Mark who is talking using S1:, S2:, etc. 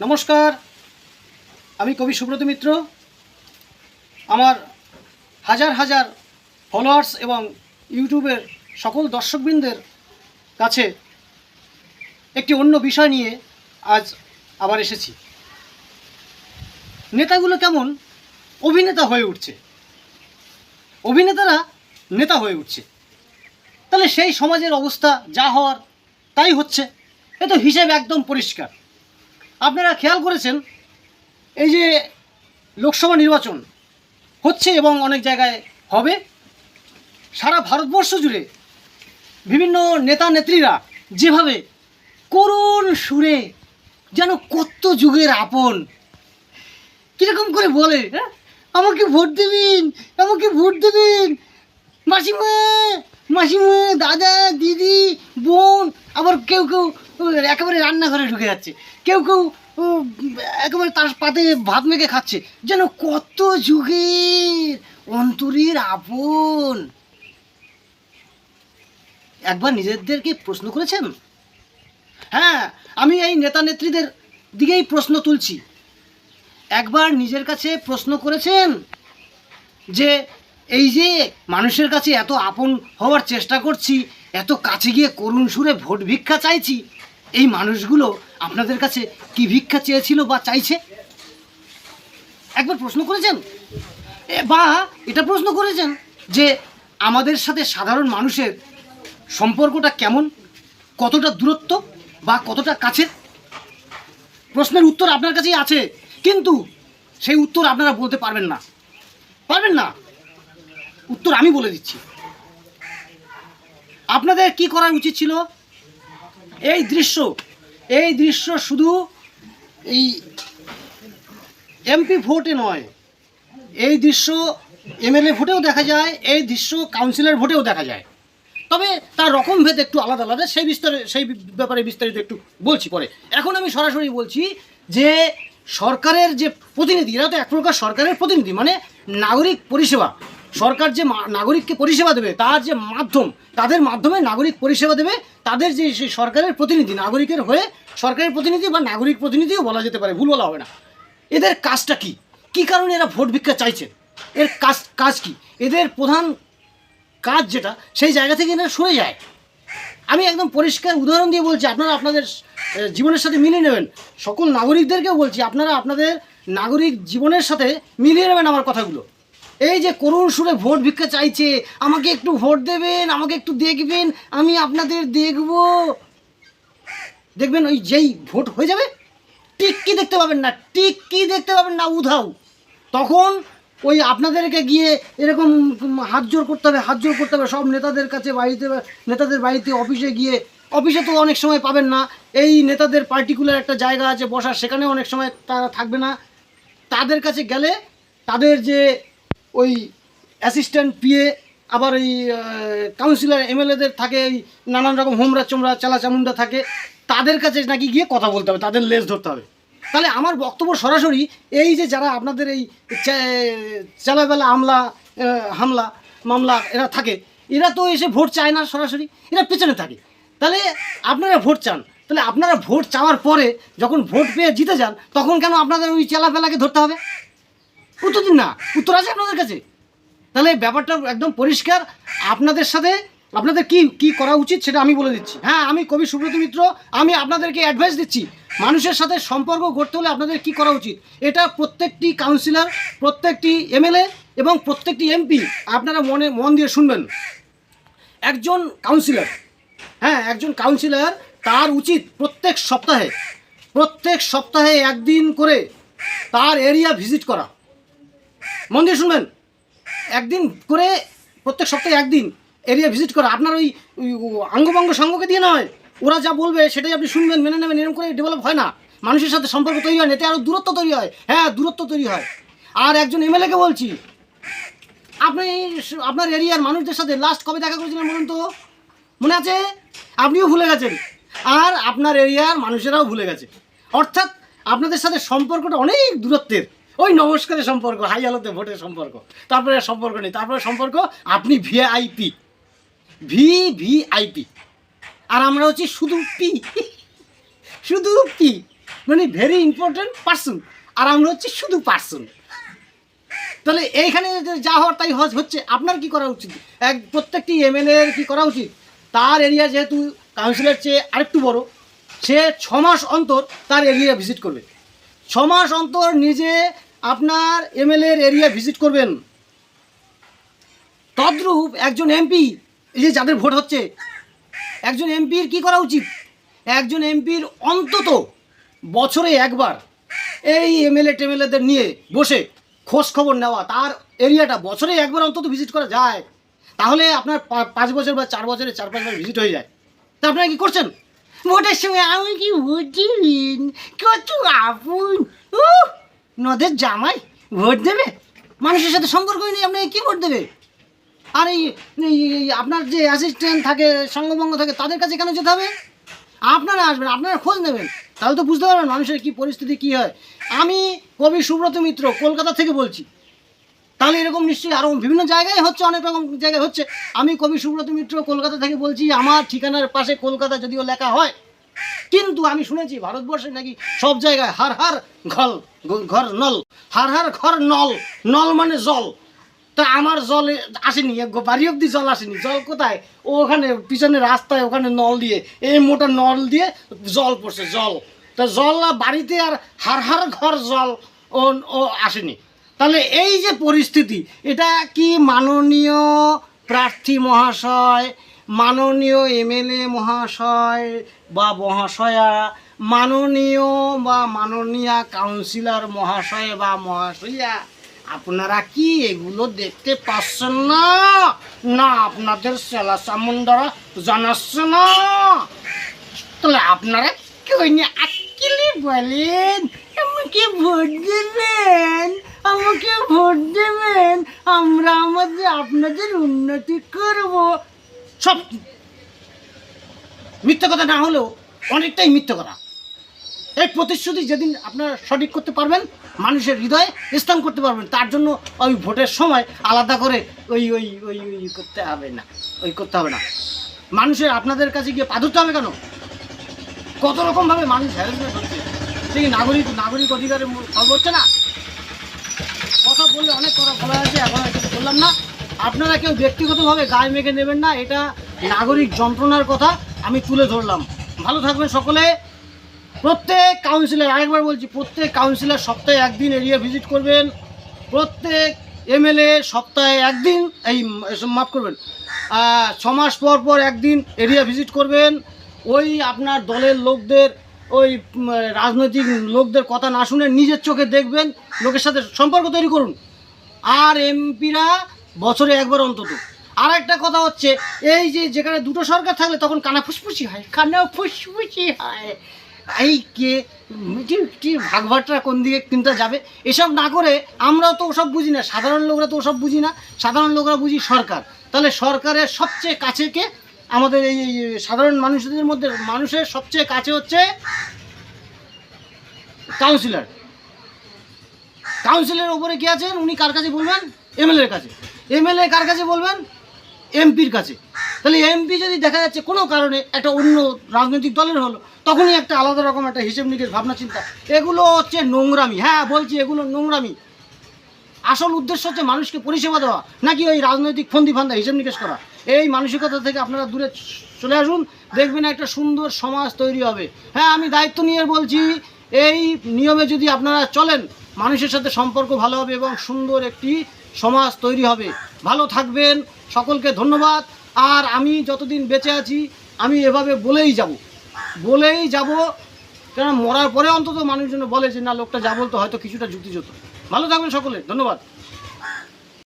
S1: নমস্কার, আমি কবি সুব্রত মিত্র। আমার হাজার হাজার ফলোয়ার্স এবং ইউটিউবের সকল দর্শকবৃন্দের কাছে একটি অন্য বিষয় নিয়ে আজ আবার এসেছি। নেতাগুলো কেমন? অভিনেতা হয়ে উঠছে। অভিনেতারা নেতা হয়ে উঠছে। তাহলে সেই সমাজের অবস্থা যা হওয়ার, তাই হচ্ছে। এ তো হিসেব একদম পরিষ্কার। আপনারা খেয়াল করেছেন? এই যে লোকসভা নির্বাচন হচ্ছে এবং অনেক জায়গায় হবে। সারা ভারতবর্ষ জুড়ে বিভিন্ন নেতা নেত্রীরা যেভাবে করুণ সুরে যেন কত যুগের আপন। কীরকম করে বলে হ্যাঁ? আমাকে ভোট দেবেন, আমাকে ভোট দেবেন মাসিমা মাসিমা, দাদা, দিদি, বোন, আবার কেউ কেউ একেবারে রান্নাঘরে ঢুকে যাচ্ছে। কেউ কেউ একেবারে তার পাতে ভাত মেখে খাচ্ছে। যেন কত যুগের অন্তরের আপন। একবার নিজেদেরকে প্রশ্ন করেছেন? হ্যাঁ আমি এই নেতা নেত্রীদের দিকেই প্রশ্ন তুলছি। একবার নিজের কাছে প্রশ্ন করেছেন যে এই যে মানুষের কাছে এত আপন হওয়ার চেষ্টা করছি, এত কাছে গিয়ে করুণ সুরে ভোট ভিক্ষা চাইছি, এই মানুষগুলো আপনাদের কাছে কি ভিক্ষা চেয়েছিল বা চাইছে? একবার প্রশ্ন করেছেন? বা, এটা প্রশ্ন করেছেন যে আমাদের সাথে সাধারণ মানুষের সম্পর্কটা কেমন, কতটা দূরত্ব বা কতটা কাছের প্রশ্নের উত্তর আপনার কাছেই আছে, কিন্তু সেই উত্তর আপনারা বলতে পারবেন না। পারবেন না? উত্তর আমি বলে দিচ্ছি। আপনাদের কি করা উচিত ছিল? এই দৃশ্য এই দৃশ্য শুধু এই এমপি ভোটে নয়, এই দৃশ্য এমএলএ ভোটেও দেখা যায়, এই দৃশ্য কাউন্সিলর ভোটেও দেখা যায়। তবে তার রকম ভেদ একটু আলাদা আলাদা, সেই বিস্তারে, সেই ব্যাপারে বিস্তারিত একটু বলছি পরে। এখন আমি সরাসরি বলছি যে সরকারের যে প্রতিনিধি, এরা তো এক প্রকার সরকারের প্রতিনিধি মানে নাগরিক পরিষেবা। সরকার যে নাগরিককে পরিষেবা দেবে, তার যে মাধ্যম, তাদের মাধ্যমে নাগরিক পরিষেবা দেবে, তাদের যে সেই সরকারের প্রতিনিধি, নাগরিকের হয়ে সরকারের প্রতিনিধি বা নাগরিক প্রতিনিধিও বলা যেতে পারে, ভুল বলা হবে না। এদের কাজটা কি? কি কারণে এরা ভোট ভিক্ষা চাইছে? এর কাজ কাজ কি? এদের প্রধান কাজ যেটা, সেই জায়গা থেকে এরা সরে যায়। আমি একদম পরিষ্কার উদাহরণ দিয়ে বলছি, আপনারা আপনাদের জীবনের সাথে মিলিয়ে নেবেন। সকল নাগরিকদেরকেও বলছি, আপনারা আপনাদের নাগরিক জীবনের সাথে মিলিয়ে নেবেন আমার কথাগুলো। এই যে করুণ সুরে ভোট ভিক্ষা চাইছে, আমাকে একটু ভোট দেবেন, আমাকে একটু দেখবেন, আমি আপনাদের দেখব। দেখবেন ওই যেই ভোট হয়ে যাবে টিক্কি দেখতে পাবেন না টিক্কি দেখতে পাবেন না, উধাও। তখন ওই আপনাদেরকে গিয়ে এরকম হাত জোর করতে হবে, হাত জোর করতে হবে, সব নেতাদের কাছে, বাড়িতে, নেতাদের বাড়িতে, অফিসে গিয়ে, অফিসে তো অনেক সময় পাবেন না, এই নেতাদের পার্টিকুলার একটা জায়গা আছে বসার সেখানে অনেক সময় তারা থাকবে না। তাদের কাছে গেলে তাদের যে ওই অ্যাসিস্ট্যান্ট পিএ আবার ওই কাউন্সিলর এমএলএদের থাকে, এই নানান রকম হোমরা চোমরা চালা চামুন্ডা থাকে, তাদের কাছে নাকি গিয়ে কথা বলতে হবে, তাদের লেজ ধরতে হবে। তাহলে আমার বক্তব্য সরাসরি এই যে যারা আপনাদের এই চালাবেলা আমলা হামলা, মামলা এরা থাকে, এরা তো এসে ভোট চায় না সরাসরি, এরা পেছনে থাকে। তাহলে আপনারা ভোট চান, তাহলে আপনারা ভোট চাওয়ার পরে যখন ভোট পেয়ে জিতে যান, তখন কেন আপনাদের ওই চেলাফেলাকে ধরতে হবে? উত্তর দিন না, উত্তর আছে আপনাদের কাছে? তাহলে ব্যাপারটা একদম পরিষ্কার। আপনাদের সাথে আপনাদের কি কি করা উচিত সেটা আমি বলে দিচ্ছি। হ্যাঁ আমি কবি সুব্রত মিত্র, আমি আপনাদেরকে অ্যাডভাইস দিচ্ছি, মানুষের সাথে সম্পর্ক গড়তে হলে আপনাদের কি করা উচিত? এটা প্রত্যেকটি কাউন্সিলর প্রত্যেকটি এমএলএ এবং প্রত্যেকটি এমপি আপনারা মনে, মন দিয়ে শুনবেন। একজন কাউন্সিলর হ্যাঁ একজন কাউন্সিলর তার উচিত প্রত্যেক সপ্তাহে প্রত্যেক সপ্তাহে একদিন করে তার এরিয়া ভিজিট করা। মন দিয়ে শুনবেন। একদিন করে প্রত্যেক সপ্তাহে একদিন এরিয়া ভিজিট করা। আপনার ওই আঙ্গভঙ্গ সঙ্গকে দিয়ে নয়। ওরা যা বলবে সেটাই আপনি শুনবেন, মেনে নেবেন, এরকম করে ডেভেলপ হয় না। মানুষের সাথে সম্পর্ক তৈরি হয় না, এতে আরও দূরত্ব তৈরি হয়। হ্যাঁ দূরত্ব তৈরি হয়। আর একজন এমএলএকে বলছি, আপনি আপনার এরিয়ার মানুষদের সাথে লাস্ট কবে দেখা করেছিলেন বলুন তো? মনে আছে? আপনিও ভুলে গেছেন। আর আপনার এরিয়ার মানুষেরাও ভুলে গেছে। অর্থাৎ আপনাদের সাথে সম্পর্কটা অনেক দূরত্বের। ওই নমস্কারের সম্পর্ক, হাই আলোতে ভোটের সম্পর্ক। তারপরে সম্পর্ক নেই। তারপরে সম্পর্ক, আপনি ভিআইপি ভি ভি আইপি আর আমরা হচ্ছি শুধু পি শুধু পি মানে ভেরি ইম্পর্টেন্ট পার্সন আর আমরা হচ্ছে শুধু পার্সন তাহলে এইখানে যা হওয়ার তাই হজ হচ্ছে। আপনার কি করা উচিত? এক প্রত্যেকটি এমএলএ এর কি করা উচিত? তার এরিয়া যেহেতু কাউন্সিলের চেয়ে আরেকটু বড়, সে ছ মাস অন্তর তার এরিয়া ভিজিট করবে। ছ মাস অন্তর নিজে আপনার এমএলএ এর এরিয়া ভিজিট করবেন। তদ্রূপ একজন এমপি এই যে যাদের ভোট হচ্ছে, একজন এমপির কি করা উচিত? একজন এমপির অন্তত বছরে একবার এই এমএলএ টেমএলএদের নিয়ে বসে খোঁজ খবর নেওয়া, তার এরিয়াটা বছরে একবার অন্তত ভিজিট করা যায়। তাহলে আপনার পাঁচ বছর বা চার বছরে চার পাঁচবার ভিজিট হয়ে যায়। তা আপনারা কি করছেন? ভোটের সময় আমি কি দিলেন কত আপন নদের জামাই ভোট দেবে? মানুষের সাথে সম্পর্কই নেই আপনি কি ভোট দেবে? আর এই আপনার যে অ্যাসিস্ট্যান্ট থাকে সঙ্গভঙ্গ থাকে, তাদের কাছে কেন যেতে হবে? আপনারা আসবেন, আপনারা খোঁজ নেবেন। তাহলে তো বুঝতে পারবেন মানুষের কি পরিস্থিতি, কি হয়। আমি কবি সুব্রত মিত্র, কলকাতা থেকে বলছি। তাহলে এরকম নিশ্চয়ই আরও বিভিন্ন জায়গায় হচ্ছে, অনেক রকম জায়গায় হচ্ছে। আমি কবি সুব্রত মিত্র, কলকাতা থেকে বলছি, আমার ঠিকানার পাশে কলকাতা যদিও লেখা হয় কিন্তু আমি শুনেছি ভারতবর্ষে নাকি সব জায়গায় হার হার ঘল ঘর নল। হার হার ঘর নল। নল মানে জল। তা আমার জল আসেনি বাড়ি অব্দি জল আসেনি। জল কোথায়? ওখানে, পিছনে রাস্তায় ওখানে নল দিয়ে, এই মোটা নল দিয়ে জল পড়ছে, জল। তা জল বাড়িতে আর হার হার ঘর জল ও ও আসেনি। তাহলে এই যে পরিস্থিতি, এটা কি মাননীয় প্রার্থী মহাশয় মাননীয় এমএলএ মহাশয় বা মহাশয়া, মাননীয় বা মাননীয়া কাউন্সিলর মহাশয় বা মহাশয়া, আপনারা কি এগুলো দেখতে পাচ্ছেন না? না, আপনাদের সেলা চামুন্ডারা জানাচ্ছে না। তাহলে আপনারা কেউ নিয়ে আকিলি বলেন? আমাকে ভোট দেবেন, আমাকে ভোট দেবেন, আমরা আমাদের আপনাদের উন্নতি করব। সব মিথ্যে কথা না হলেও অনেকটাই মিথ্যে কথা। এই প্রতিশ্রুতি যেদিন আপনারা সঠিক করতে পারবেন, মানুষের হৃদয়ে স্থান করতে পারবেন, তার জন্য ওই ভোটের সময় আলাদা করে ওই ওই ওই ওই করতে হবে না, ওই করতে হবে না। মানুষের আপনাদের কাছে গিয়ে পা ধরতে হবে কেন? কত রকমভাবে মানুষ হ্যারাসমেন্ট হচ্ছে? সেই নাগরিক নাগরিক অধিকারের খবর হচ্ছে না? কথা বললে অনেক কথা বলা আছে এখন আর কিছু বললাম না আপনারা কেউ ব্যক্তিগতভাবে গায়ে মেখে নেবেন না, এটা নাগরিক যন্ত্রণার কথা, আমি তুলে ধরলাম। ভালো থাকবেন সকলে। প্রত্যেক কাউন্সিলর আরেকবার বলছি, প্রত্যেক কাউন্সিলর সপ্তাহে একদিন এরিয়া ভিজিট করবেন। প্রত্যেক এমএলএ সপ্তাহে একদিন, এই, মাফ করবেন ছমাস পর পর একদিন এরিয়া ভিজিট করবেন। ওই আপনার দলের লোকদের, ওই রাজনৈতিক লোকদের কথা না শুনে নিজের চোখে দেখবেন, লোকের সাথে সম্পর্ক তৈরি করুন। আর এমপিরা বছরে একবার অন্তত। আর একটা কথা হচ্ছে, এই যে যেখানে দুটো সরকার থাকলে তখন কানা ফুসফুসি হয়। কানা ফুসফুসি হয়। এই কে কি ভাগভাটরা কোন দিকে কিনতে যাবে? এসব না করে আমরাও তো ওসব বুঝি না। সাধারণ লোকরা তো ওসব বুঝি না। সাধারণ লোকরা বুঝি সরকার। তাহলে সরকারের সবচেয়ে কাছে কে? আমাদের এই সাধারণ মানুষদের মধ্যে মানুষের সবচেয়ে কাছে হচ্ছে কাউন্সিলর। কাউন্সিলের ওপরে কে আছেন? উনি কার কাছে বলবেন? এমএলএর কাছে। এমএলএ কার কাছে বলবেন? এমপির কাছে। তাহলে এমপি যদি দেখা যাচ্ছে কোনো কারণে একটা অন্য রাজনৈতিক দলের হলো, তখনই একটা আলাদা রকম একটা হিসেব নিকেশ ভাবনা চিন্তা। এগুলো হচ্ছে নোংরামি। হ্যাঁ বলছি এগুলো নোংরামি। আসল উদ্দেশ্য হচ্ছে মানুষকে পরিষেবা দেওয়া, নাকি ওই রাজনৈতিক ফন্দি ফান্দা হিসেব নিকেশ করা। এই মানসিকতা থেকে আপনারা দূরে চলে আসুন, দেখবেন একটা সুন্দর সমাজ তৈরি হবে। হ্যাঁ আমি দায়িত্ব নিয়ে বলছি, এই নিয়মে যদি আপনারা চলেন, মানুষের সাথে সম্পর্ক ভালো হবে এবং সুন্দর একটি সমাজ তৈরি হবে। ভালো থাকবেন, সকলকে ধন্যবাদ। আর আমি যতদিন বেঁচে আছি, আমি এভাবে বলেই যাব। বলেই যাব কেন মরার পরে অন্তত মানুষজন বলে যে, না, লোকটা যা বলতো হয়তো কিছুটা যুক্তিযুক্ত। ভালো থাকবেন সকলে, ধন্যবাদ।